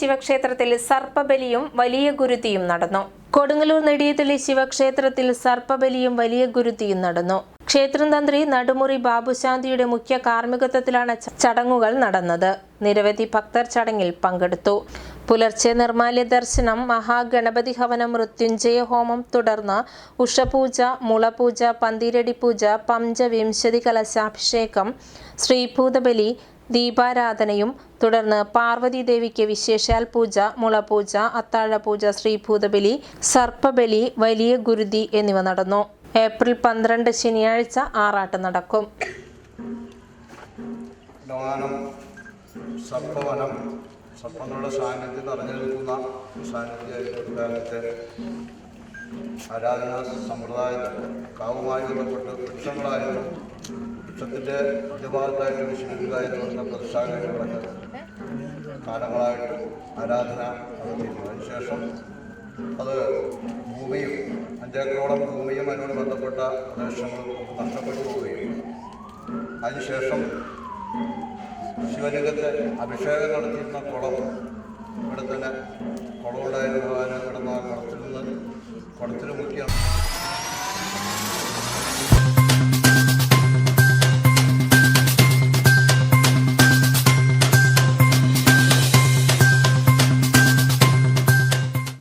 ശിവക്ഷേത്രത്തിൽ സർപ്പബലിയും വലിയ ഗുരുതിയും നടന്നു. കൊടുങ്ങല്ലൂർ നെടിയതളി ശിവക്ഷേത്രത്തിൽ സർപ്പബലിയും വലിയ ഗുരുതിയും നടന്നു. ക്ഷേത്രം തന്ത്രി നടുമുറി ബാബുശാന്തിയുടെ മുഖ്യ കാർമ്മികത്വത്തിലാണ് ചടങ്ങുകൾ നടന്നത്. നിരവധി ഭക്തർ ചടങ്ങിൽ പങ്കെടുത്തു. പുലർച്ചെ നിർമാല്യ ദർശനം മഹാഗണപതി ഹവനം മൃത്യുഞ്ജയ ഹോമം തുടർന്ന് ഉഷപൂജ മുളപൂജ പന്തിരടി പൂജ പഞ്ചവിംശതി കലശാഭിഷേകം ശ്രീഭൂതബലി ദീപാരാധനയും തുടർന്ന് പാർവതീദേവിക്ക് വിശേഷാൽ പൂജ മുളപൂജ അത്താഴപൂജ ശ്രീഭൂതബലി സർപ്പബലി വലിയ ഗുരുതി എന്നിവ നടന്നു. ഏപ്രിൽ പന്ത്രണ്ട് ശനിയാഴ്ച ആറാട്ട് നടക്കും. സർപ്പവനം സർപ്പങ്ങളുടെ സാന്നിധ്യം നിറഞ്ഞു നിൽക്കുന്ന സാന്നിധ്യത്തെ ആരാധനാ സമ്പ്രദായത്തിൽ കാവുമായി ബന്ധപ്പെട്ട് വൃക്ഷങ്ങളായിരുന്നു വൃക്ഷത്തിന്റെ മധ്യഭാഗത്തായിട്ട് വിശുദ്ധിക്കായി വന്ന പ്രതിഷ്ഠാകരണങ്ങളൊക്കെ കാലങ്ങളായിട്ട് ആരാധന നടത്തിയിരുന്നു. അതിനുശേഷം അത് ഭൂമിയും അഞ്ചേക്കറോളം ഭൂമിയും അതിനോട് ബന്ധപ്പെട്ട പ്രദേശങ്ങളും നഷ്ടപ്പെട്ടു പോവുകയും അതിനുശേഷം ശിവലിംഗത്തെ അഭിഷേകം നടത്തിയിരുന്ന കുളം ഇവിടെ തന്നെ കുളമുണ്ടായിരുന്നു അതിന്